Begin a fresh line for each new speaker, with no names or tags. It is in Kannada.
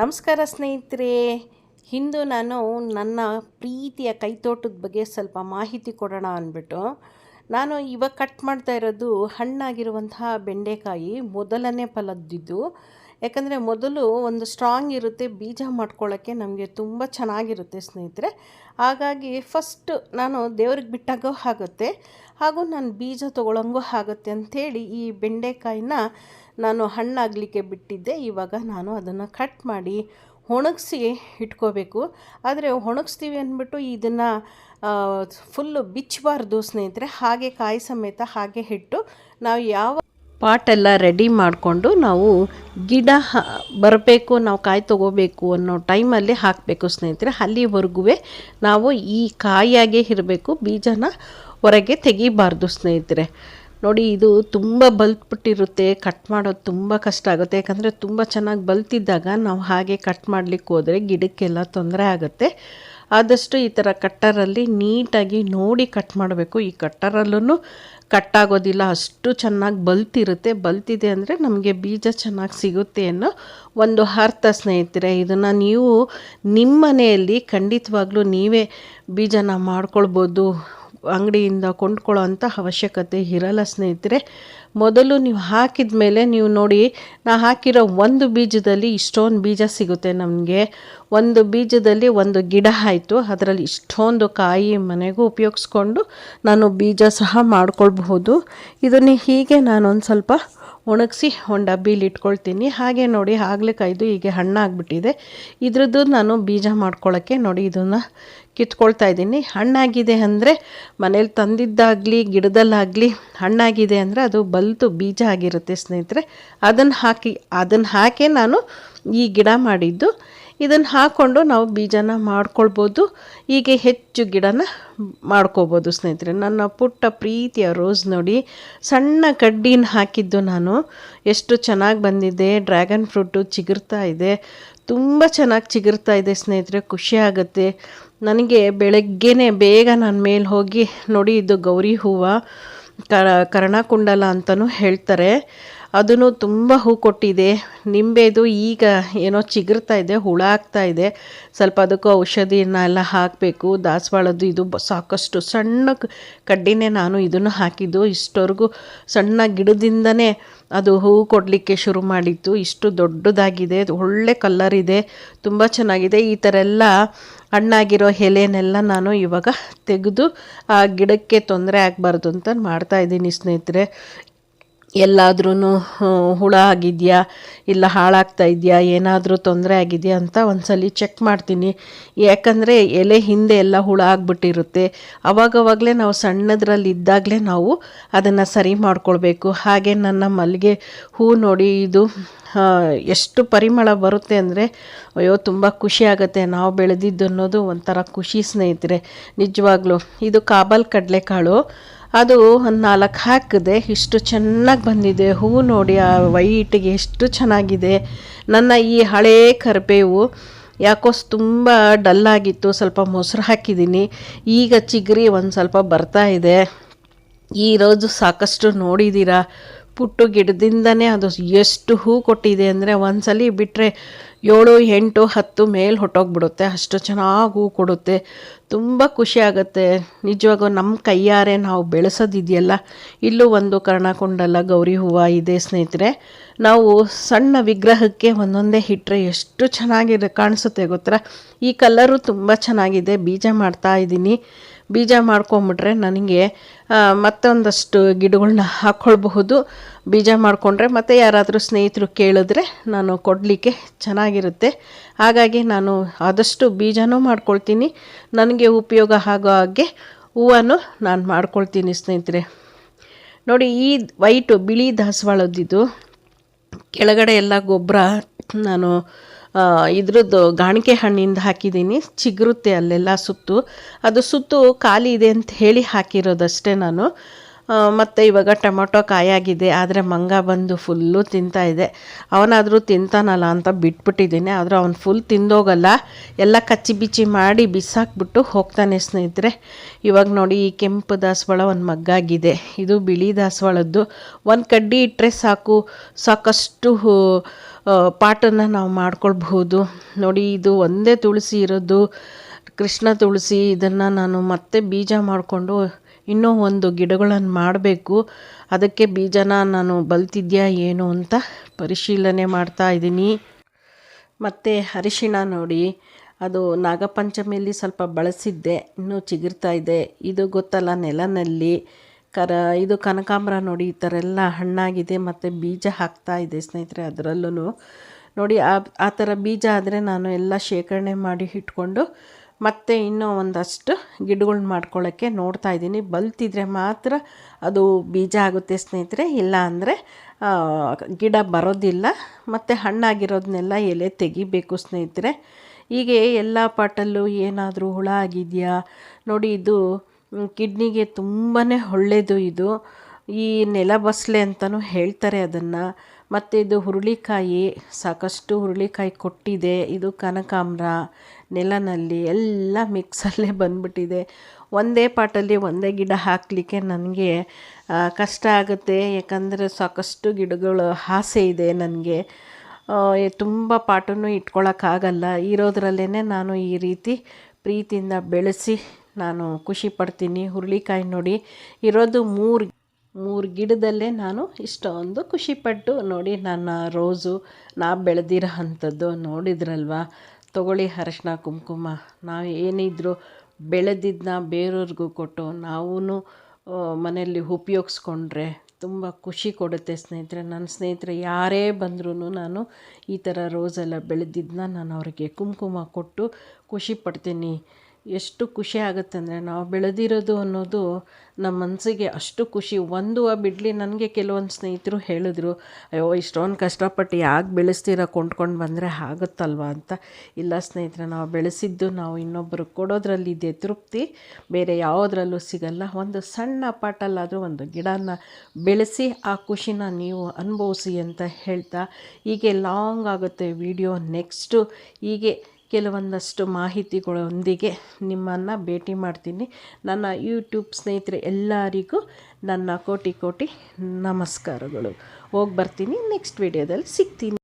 ನಮಸ್ಕಾರ ಸ್ನೇಹಿತರೆ. ಇಂದು ನಾನು ನನ್ನ ಪ್ರೀತಿಯ ಕೈತೋಟದ ಬಗ್ಗೆ ಸ್ವಲ್ಪ ಮಾಹಿತಿ ಕೊಡೋಣ ಅಂದ್ಬಿಟ್ಟು, ನಾನು ಇವಾಗ ಕಟ್ ಮಾಡ್ತಾ ಇರೋದು ಹಣ್ಣಾಗಿರುವಂತಹ ಬೆಂಡೆಕಾಯಿ ಮೊದಲನೇ ಫಲದ್ದಿದ್ದು. ಯಾಕಂದರೆ ಮೊದಲು ಒಂದು ಸ್ಟ್ರಾಂಗ್ ಇರುತ್ತೆ, ಬೀಜ ಮಾಡ್ಕೊಳ್ಳೋಕ್ಕೆ ನಮಗೆ ತುಂಬ ಚೆನ್ನಾಗಿರುತ್ತೆ ಸ್ನೇಹಿತರೆ. ಹಾಗಾಗಿ ಫಸ್ಟ್ ನಾನು ದೇವ್ರಿಗೆ ಬಿಟ್ಟಾಗೋ ಆಗುತ್ತೆ ಹಾಗೂ ನಾನು ಬೀಜ ತೊಗೊಳಂಗೂ ಆಗುತ್ತೆ ಅಂಥೇಳಿ ಈ ಬೆಂಡೆಕಾಯಿನ ನಾನು ಹಣ್ಣಾಗಲಿಕ್ಕೆ ಬಿಟ್ಟಿದ್ದೆ. ಇವಾಗ ನಾನು ಅದನ್ನು ಕಟ್ ಮಾಡಿ ಒಣಗಿಸಿ ಇಟ್ಕೋಬೇಕು. ಆದರೆ ಒಣಗಿಸ್ತೀವಿ ಅಂದ್ಬಿಟ್ಟು ಇದನ್ನು ಫುಲ್ಲು ಬಿಚ್ಚಬಾರ್ದು ಸ್ನೇಹಿತರೆ. ಹಾಗೆ ಕಾಯಿ ಸಮೇತ ಹಾಗೆ ಹಿಟ್ಟು ನಾವು ಯಾವ ಪಾಟೆಲ್ಲ ರೆಡಿ ಮಾಡಿಕೊಂಡು ನಾವು ಗಿಡ ಬರಬೇಕು, ನಾವು ಕಾಯಿ ತಗೋಬೇಕು ಅನ್ನೋ ಟೈಮಲ್ಲಿ ಹಾಕಬೇಕು ಸ್ನೇಹಿತರೆ. ಅಲ್ಲಿವರೆಗೂ ನಾವು ಈ ಕಾಯಾಗೆ ಇರಬೇಕು, ಬೀಜನ ಹೊರಗೆ ತೆಗಿಬಾರ್ದು ಸ್ನೇಹಿತರೆ. ನೋಡಿ, ಇದು ತುಂಬ ಬಲ್ತ್ಬಿಟ್ಟಿರುತ್ತೆ ಕಟ್ ಮಾಡೋದು ತುಂಬ ಕಷ್ಟ ಆಗುತ್ತೆ. ಯಾಕಂದರೆ ತುಂಬ ಚೆನ್ನಾಗಿ ಬಲ್ತಿದ್ದಾಗ ನಾವು ಹಾಗೆ ಕಟ್ ಮಾಡಲಿಕ್ಕೆ ಹೋದರೆ ಗಿಡಕ್ಕೆಲ್ಲ ತೊಂದರೆ ಆಗುತ್ತೆ. ಆದಷ್ಟು ಈ ಥರ ಕಟ್ಟರಲ್ಲಿ ನೀಟಾಗಿ ನೋಡಿ ಕಟ್ ಮಾಡಬೇಕು. ಈ ಕಟ್ಟರಲ್ಲೂ ಕಟ್ಟಾಗೋದಿಲ್ಲ ಅಷ್ಟು ಚೆನ್ನಾಗಿ ಬಲ್ತಿರುತ್ತೆ. ಬಲ್ತಿದೆ ಅಂದರೆ ನಮಗೆ ಬೀಜ ಚೆನ್ನಾಗಿ ಸಿಗುತ್ತೆ ಅನ್ನೋ ಒಂದು ಅರ್ಥ ಸ್ನೇಹಿತರೆ. ಇದನ್ನು ನೀವು ನಿಮ್ಮ ಮನೆಯಲ್ಲಿ ಖಂಡಿತವಾಗ್ಲೂ ನೀವೇ ಬೀಜನ ಮಾಡ್ಕೊಳ್ಬೋದು. ಅಂಗಡಿಯಿಂದ ಕೊಂಡ್ಕೊಳ್ಳೋ ಅಂಥ ಅವಶ್ಯಕತೆ ಇರಲ್ಲ ಸ್ನೇಹಿತರೆ. ಮೊದಲು ನೀವು ಹಾಕಿದ ಮೇಲೆ ನೀವು ನೋಡಿ, ನಾ ಹಾಕಿರೋ ಒಂದು ಬೀಜದಲ್ಲಿ ಇಷ್ಟೊಂದು ಬೀಜ ಸಿಗುತ್ತೆ ನಮಗೆ. ಒಂದು ಬೀಜದಲ್ಲಿ ಒಂದು ಗಿಡ ಆಯಿತು, ಅದರಲ್ಲಿ ಇಷ್ಟೊಂದು ಕಾಯಿ ಮನೆಗೂ ಉಪಯೋಗಿಸ್ಕೊಂಡು ನಾನು ಬೀಜ ಸಹ ಮಾಡ್ಕೊಳ್ಬಹುದು. ಇದನ್ನು ಹೀಗೆ ನಾನೊಂದು ಸ್ವಲ್ಪ ಒಣಗಿಸಿ ಒಂದು ಡಬ್ಬಿಲಿ ಇಟ್ಕೊಳ್ತೀನಿ. ಹಾಗೆ ನೋಡಿ ಕಾಯ್ದು ಹೀಗೆ ಹಣ್ಣಾಗ್ಬಿಟ್ಟಿದೆ. ಇದ್ರದ್ದು ನಾನು ಬೀಜ ಮಾಡ್ಕೊಳ್ಳೋಕ್ಕೆ ನೋಡಿ, ಇದನ್ನು ಕಿತ್ಕೊಳ್ತಾ ಇದ್ದೀನಿ. ಹಣ್ಣಾಗಿದೆ ಅಂದರೆ ಮನೇಲಿ ತಂದಿದ್ದಾಗಲಿ, ಗಿಡದಲ್ಲಾಗಲಿ ಹಣ್ಣಾಗಿದೆ ಅಂದರೆ ಅದು ಬಲ್ತು ಬೀಜ ಆಗಿರುತ್ತೆ ಸ್ನೇಹಿತರೆ. ಅದನ್ನು ಹಾಕಿ ಅದನ್ನು ಹಾಕಿ ನಾನು ಈ ಗಿಡ ಮಾಡಿದ್ದು. ಇದನ್ನು ಹಾಕ್ಕೊಂಡು ನಾವು ಬೀಜನ ಮಾಡ್ಕೊಳ್ಬೋದು. ಹೀಗೆ ಹೆಚ್ಚು ಗಿಡನ ಮಾಡ್ಕೋಬೋದು ಸ್ನೇಹಿತರೆ. ನನ್ನ ಪುಟ್ಟ ಪ್ರೀತಿಯ ರೋಸ್ ನೋಡಿ, ಸಣ್ಣ ಕಡ್ಡಿನ ಹಾಕಿದ್ದು ನಾನು. ಎಷ್ಟು ಚೆನ್ನಾಗಿ ಬಂದಿದೆ, ಡ್ರ್ಯಾಗನ್ ಫ್ರೂಟು ಚಿಗುರ್ತಾ ಇದೆ. ತುಂಬ ಚೆನ್ನಾಗಿ ಚಿಗುರ್ತಾ ಇದೆ ಸ್ನೇಹಿತರೆ, ಖುಷಿ ಆಗುತ್ತೆ. ನನಗೆ ಬೆಳಗ್ಗೆನೇ ಬೇಗ ನನ್ನ ಮೇಲೆ ಹೋಗಿ ನೋಡಿ ಇದು ಗೌರಿ ಹೂವು, ಕರ, ಕರ್ಣಕುಂಡಲ ಅಂತಲೂ ಹೇಳ್ತಾರೆ. ಅದೂ ತುಂಬ ಹೂ ಕೊಟ್ಟಿದೆ. ನಿಂಬೆದು ಈಗ ಏನೋ ಚಿಗುರ್ತಾ ಇದೆ, ಹುಳ ಆಗ್ತಾ ಇದೆ. ಸ್ವಲ್ಪ ಅದಕ್ಕೂ ಔಷಧಿನ ಎಲ್ಲ ಹಾಕಬೇಕು. ದಾಸವಾಳದ್ದು ಇದು ಸಾಕಷ್ಟು ಸಣ್ಣ ಕಡ್ಡಿನೇ ನಾನು ಇದನ್ನು ಹಾಕಿದ್ದು. ಇಷ್ಟವರೆಗೂ ಸಣ್ಣ ಗಿಡದಿಂದನೇ ಅದು ಹೂವು ಕೊಡಲಿಕ್ಕೆ ಶುರು ಮಾಡಿತ್ತು. ಇಷ್ಟು ದೊಡ್ಡದಾಗಿದೆ, ಒಳ್ಳೆ ಕಲ್ಲರ್ ಇದೆ, ತುಂಬ ಚೆನ್ನಾಗಿದೆ. ಈ ಥರ ಎಲ್ಲ ಹಣ್ಣಾಗಿರೋ ಎಲೆನೆಲ್ಲ ನಾನು ಇವಾಗ ತೆಗೆದು ಆ ಗಿಡಕ್ಕೆ ತೊಂದರೆ ಆಗಬಾರ್ದು ಅಂತ ಮಾಡ್ತಾಯಿದ್ದೀನಿ ಸ್ನೇಹಿತರೆ. ಎಲ್ಲಾದ್ರೂ ಹುಳ ಆಗಿದೆಯಾ, ಇಲ್ಲ ಹಾಳಾಗ್ತಾ ಇದೆಯಾ, ಏನಾದರೂ ತೊಂದರೆ ಆಗಿದೆಯಾ ಅಂತ ಒಂದ್ಸಲ ಚೆಕ್ ಮಾಡ್ತೀನಿ. ಯಾಕಂದರೆ ಎಲೆ ಹಿಂದೆ ಎಲ್ಲ ಹುಳ ಆಗಿಬಿಟ್ಟಿರುತ್ತೆ. ಅವಾಗವಾಗಲೇ ನಾವು ಸಣ್ಣದ್ರಲ್ಲಿ ಇದ್ದಾಗಲೇ ನಾವು ಅದನ್ನು ಸರಿ ಮಾಡ್ಕೊಳ್ಬೇಕು. ಹಾಗೆ ನನ್ನ ಮಲ್ಲಿಗೆ ಹೂ ನೋಡಿ ಇದು ಎಷ್ಟು ಪರಿಮಳ ಬರುತ್ತೆ ಅಂದರೆ, ಅಯ್ಯೋ, ತುಂಬ ಖುಷಿ ಆಗುತ್ತೆ. ನಾವು ಬೆಳೆದಿದ್ದು ಅನ್ನೋದು ಒಂಥರ ಖುಷಿ ಸ್ನೇಹಿತರೆ. ನಿಜವಾಗ್ಲೂ, ಇದು ಕಾಬಲ್ ಕಡಲೆಕಾಳು. ಅದು ಒಂದು ನಾಲ್ಕು ಹಾಕಿದೆ. ಇಷ್ಟು ಚೆನ್ನಾಗಿ ಬಂದಿದೆ. ಹೂವು ನೋಡಿ ಆ ವೈಟಿಗೆ ಎಷ್ಟು ಚೆನ್ನಾಗಿದೆ. ನನ್ನ ಈ ಹಳೇ ಕರ್ಬೇವು ಯಾಕೋ ತುಂಬ ಡಲ್ಲಾಗಿತ್ತು ಸ್ವಲ್ಪ ಮೊಸರು ಹಾಕಿದ್ದೀನಿ. ಈಗ ಚಿಗರಿ ಒಂದು ಸ್ವಲ್ಪ ಬರ್ತಾ ಇದೆ. ಈ ರೋಜು ಸಾಕಷ್ಟು ನೋಡಿದ್ದೀರಾ ಪುಟ್ಟು ಗಿಡದಿಂದನೇ ಅದು ಎಷ್ಟು ಹೂ ಕೊಟ್ಟಿದೆ ಅಂದರೆ ಒಂದ್ಸಲಿ ಬಿಟ್ಟರೆ ಏಳು, ಎಂಟು, ಹತ್ತು ಮೇಲೆ ಹೊಟ್ಟೋಗ್ಬಿಡುತ್ತೆ. ಅಷ್ಟು ಚೆನ್ನಾಗಿ ಹೂ ಕೊಡುತ್ತೆ. ತುಂಬ ಖುಷಿ ಆಗುತ್ತೆ. ನಿಜವಾಗೂ ನಮ್ಮ ಕೈಯಾರೆ ನಾವು ಬೆಳೆಸೋದಿದೆಯಲ್ಲ? ಇಲ್ಲೂ ಒಂದು ಕರ್ಣಕೊಂಡಲ್ಲ ಗೌರಿ ಹೂವು ಇದೆ ಸ್ನೇಹಿತರೆ. ನಾವು ಸಣ್ಣ ವಿಗ್ರಹಕ್ಕೆ ಒಂದೊಂದೇ ಇಟ್ಟರೆ ಎಷ್ಟು ಚೆನ್ನಾಗಿದೆ ಕಾಣಿಸುತ್ತೆ ಗೊತ್ತರ ಈ ಕಲರು ತುಂಬ ಚೆನ್ನಾಗಿದೆ. ಬೀಜ ಮಾಡ್ತಾ ಇದ್ದೀನಿ. ಬೀಜ ಮಾಡ್ಕೊಂಬಿಟ್ರೆ ನನಗೆ ಮತ್ತೊಂದಷ್ಟು ಗಿಡಗಳನ್ನ ಹಾಕ್ಕೊಳ್ಬಹುದು ಬೀಜ ಮಾಡಿಕೊಂಡ್ರೆ ಮತ್ತು ಯಾರಾದರೂ ಸ್ನೇಹಿತರು ಕೇಳಿದ್ರೆ ನಾನು ಕೊಡಲಿಕ್ಕೆ ಚೆನ್ನಾಗಿರುತ್ತೆ. ಹಾಗಾಗಿ ನಾನು ಆದಷ್ಟು ಬೀಜನೂ ಮಾಡ್ಕೊಳ್ತೀನಿ. ನನಗೆ ಉಪಯೋಗ ಆಗೋ ಹಾಗೆ ಹೂವನ್ನು ನಾನು ಮಾಡ್ಕೊಳ್ತೀನಿ ಸ್ನೇಹಿತರೆ. ನೋಡಿ, ಈ ವೈಟು ಬಿಳಿ ದಾಸವಾಳದ್ದು ಕೆಳಗಡೆ ಎಲ್ಲ ಗೊಬ್ಬರ ನಾನು ಇದ್ರದ್ದು ಗಾಣಿಕೆ ಹಣ್ಣಿಂದ ಹಾಕಿದ್ದೀನಿ. ಚಿಗುರುತ್ತೆ ಅಲ್ಲೆಲ್ಲ ಸುತ್ತು. ಅದು ಸುತ್ತು ಖಾಲಿ ಇದೆ ಅಂತ ಹೇಳಿ ಹಾಕಿರೋದಷ್ಟೇ ನಾನು. ಮತ್ತು ಇವಾಗ ಟೊಮೊಟೊ ಕಾಯಾಗಿದೆ ಆದರೆ ಮಂಗ ಬಂದು ಫುಲ್ಲು ತಿಂತಾ ಇದೆ. ಅವನಾದರೂ ತಿಂತಾನಲ್ಲ ಅಂತ ಬಿಟ್ಬಿಟ್ಟಿದ್ದೀನಿ, ಆದರೂ ಅವನು ಫುಲ್ ತಿಂದೋಗಲ್ಲ. ಎಲ್ಲ ಕಚ್ಚಿ ಬಿಚ್ಚಿ ಮಾಡಿ ಬಿಸಾಕ್ಬಿಟ್ಟು ಹೋಗ್ತಾನೆ ಸ್ನೇಹಿತರೆ. ಇವಾಗ ನೋಡಿ ಈ ಕೆಂಪು ದಾಸವಾಳ ಒಂದು ಮಗ್ಗಾಗಿದೆ. ಇದು ಬಿಳಿ ದಾಸವಾಳದ್ದು. ಒಂದು ಕಡ್ಡಿ ಇಟ್ಟರೆ ಸಾಕು. ಸಾಕಷ್ಟು ಪಾಟನ್ನು ನಾವು ಮಾಡ್ಕೊಳ್ಬಹುದು. ನೋಡಿ ಇದು ಒಂದೇ ತುಳಸಿ ಇರೋದು. ಕೃಷ್ಣ ತುಳಸಿ, ಇದನ್ನು ನಾನು ಮತ್ತೆ ಬೀಜ ಮಾಡಿಕೊಂಡು ಇನ್ನೂ ಒಂದು ಗಿಡಗಳನ್ನು ಮಾಡಬೇಕು. ಅದಕ್ಕೆ ಬೀಜನ ನಾನು ಬಲ್ತಿದ್ಯಾ ಏನು ಅಂತ ಪರಿಶೀಲನೆ ಮಾಡ್ತಾ ಇದ್ದೀನಿ. ಮತ್ತು ಅರಿಶಿಣ ನೋಡಿ. ಅದು ನಾಗಪಂಚಮಿಯಲ್ಲಿ ಸ್ವಲ್ಪ ಬಳಸಿದ್ದೆ. ಇನ್ನೂ ಚಿಗುರ್ತಾ ಇದೆ. ಇದು ಗೊತ್ತಲ್ಲ ನೆಲನಲ್ಲಿ. ಕರ, ಇದು ಕನಕಾಂಬರ ನೋಡಿ. ಈ ಥರ ಎಲ್ಲ ಹಣ್ಣಾಗಿದೆ ಮತ್ತು ಬೀಜ ಹಾಕ್ತಾ ಇದೆ ಸ್ನೇಹಿತರೆ ಅದರಲ್ಲೂ ನೋಡಿ, ಆ ಆ ಥರ ಬೀಜ ಆದರೆ ನಾನು ಎಲ್ಲ ಶೇಖರಣೆ ಮಾಡಿ ಇಟ್ಕೊಂಡು ಮತ್ತೆ ಇನ್ನೂ ಒಂದಷ್ಟು ಗಿಡಗಳ್ನ ಮಾಡ್ಕೊಳ್ಳೋಕ್ಕೆ ನೋಡ್ತಾ ಇದ್ದೀನಿ. ಬಲ್ತಿದ್ರೆ ಮಾತ್ರ ಅದು ಬೀಜ ಆಗುತ್ತೆ ಸ್ನೇಹಿತರೆ. ಇಲ್ಲ ಅಂದರೆ ಗಿಡ ಬರೋದಿಲ್ಲ. ಮತ್ತು ಹಣ್ಣಾಗಿರೋದನ್ನೆಲ್ಲ ಎಲೆ ತೆಗಿಬೇಕು ಸ್ನೇಹಿತರೆ. ಹೀಗೆ ಎಲ್ಲ ಪಾಟಲ್ಲೂ ಏನಾದರೂ ಹುಳ ಆಗಿದೆಯಾ? ನೋಡಿ, ಇದು ಕಿಡ್ನಿಗೆ ತುಂಬಾ ಒಳ್ಳೆಯದು ಇದು. ಈ ನೆಲ ಬಸಳೆ ಅಂತಲೂ ಹೇಳ್ತಾರೆ ಅದನ್ನು. ಮತ್ತು ಇದು ಹುರುಳಿಕಾಯಿ, ಸಾಕಷ್ಟು ಹುರುಳಿಕಾಯಿ ಕೊಟ್ಟಿದೆ. ಇದು ಕನಕಾಂಬರ, ನೆಲನಲ್ಲಿ ಎಲ್ಲ ಮಿಕ್ಸಲ್ಲೇ ಬಂದ್ಬಿಟ್ಟಿದೆ. ಒಂದೇ ಪಾಟಲ್ಲಿ ಒಂದೇ ಗಿಡ ಹಾಕಲಿಕ್ಕೆ ನನಗೆ ಕಷ್ಟ ಆಗುತ್ತೆ. ಯಾಕಂದರೆ ಸಾಕಷ್ಟು ಗಿಡಗಳು ಆಸೆ ಇದೆ ನನಗೆ. ತುಂಬ ಪಾಟನ್ನು ಇಟ್ಕೊಳ್ಳೋಕ್ಕಾಗಲ್ಲ ಇರೋದ್ರಲ್ಲೇ ನಾನು ಈ ರೀತಿ ಪ್ರೀತಿಯಿಂದ ಬೆಳೆಸಿ ನಾನು ಖುಷಿ ಪಡ್ತೀನಿ. ಹುರುಳಿಕಾಯಿ ನೋಡಿ, ಇರೋದು ಮೂರು ಮೂರು ಗಿಡದಲ್ಲೇ ನಾನು ಇಷ್ಟೊಂದು ಖುಷಿಪಟ್ಟು ನೋಡಿ ನನ್ನ ರೋಸು, ನಾ ಬೆಳೆದಿರೋ ಅಂಥದ್ದು ನೋಡಿದ್ರಲ್ವ? ತಗೊಳ್ಳಿ ಅರಶಿನ ಕುಂಕುಮ. ನಾವು ಏನಿದ್ರು ಬೆಳೆದಿದ್ದನ್ನ ಬೇರೆಯವ್ರಿಗೂ ಕೊಟ್ಟು ನಾವೂ ಮನೆಯಲ್ಲಿ ಉಪಯೋಗಿಸ್ಕೊಂಡ್ರೆ ತುಂಬ ಖುಷಿ ಕೊಡುತ್ತೆ ಸ್ನೇಹಿತರೆ. ನನ್ನ ಸ್ನೇಹಿತರೆ ಯಾರೇ ಬಂದ್ರೂ ನಾನು ಈ ಥರ ರೋಸೆಲ್ಲ ಬೆಳೆದಿದ್ದನ್ನ ನಾನು ಅವರಿಗೆ ಕುಂಕುಮ ಕೊಟ್ಟು ಖುಷಿ ಪಡ್ತೀನಿ. ಎಷ್ಟು ಖುಷಿ ಆಗುತ್ತೆ ಅಂದರೆ ನಾವು ಬೆಳೆದಿರೋದು ಅನ್ನೋದು ನಮ್ಮ ಮನಸ್ಸಿಗೆ ಅಷ್ಟು ಖುಷಿ. ಒಂದು ಬಿಡಲಿ ನನಗೆ ಕೆಲವೊಂದು ಸ್ನೇಹಿತರು ಹೇಳಿದ್ರು, ಅಯ್ಯೋ, ಇಷ್ಟೊಂದು ಕಷ್ಟಪಟ್ಟು ಯಾಕೆ ಬೆಳೆಸ್ತೀರ? ಕೊಂಡ್ಕೊಂಡು ಬಂದರೆ ಆಗುತ್ತಲ್ವ? ಅಂತ. ಇಲ್ಲ ಸ್ನೇಹಿತರೆ, ನಾವು ಬೆಳೆಸಿದ್ದು ನಾವು ಇನ್ನೊಬ್ಬರಿಗೆ ಕೊಡೋದ್ರಲ್ಲಿದೆ ತೃಪ್ತಿ. ಬೇರೆ ಯಾವುದರಲ್ಲೂ ಸಿಗಲ್ಲ. ಒಂದು ಸಣ್ಣ ಪಾಟಲ್ಲಾದರೂ ಒಂದು ಗಿಡನ ಬೆಳೆಸಿ ಆ ಖುಷಿನ ನೀವು ಅನುಭವಿಸಿ ಅಂತ ಹೇಳ್ತಾ, ಹೀಗೆ ಲಾಂಗ್ ಆಗುತ್ತೆ ವಿಡಿಯೋ. ನೆಕ್ಸ್ಟು ಹೀಗೆ ಕೆಲವೊಂದಷ್ಟು ಮಾಹಿತಿಗಳೊಂದಿಗೆ ನಿಮ್ಮನ್ನು ಭೇಟಿ ಮಾಡ್ತೀನಿ. ನನ್ನ ಯೂಟ್ಯೂಬ್ ಸ್ನೇಹಿತರೆ ಎಲ್ಲರಿಗೂ ನನ್ನ ಕೋಟಿ ಕೋಟಿ ನಮಸ್ಕಾರಗಳು. ಹೋಗಿ ಬರ್ತೀನಿ ನೆಕ್ಸ್ಟ್ ವಿಡಿಯೋದಲ್ಲಿ ಸಿಗ್ತೀನಿ.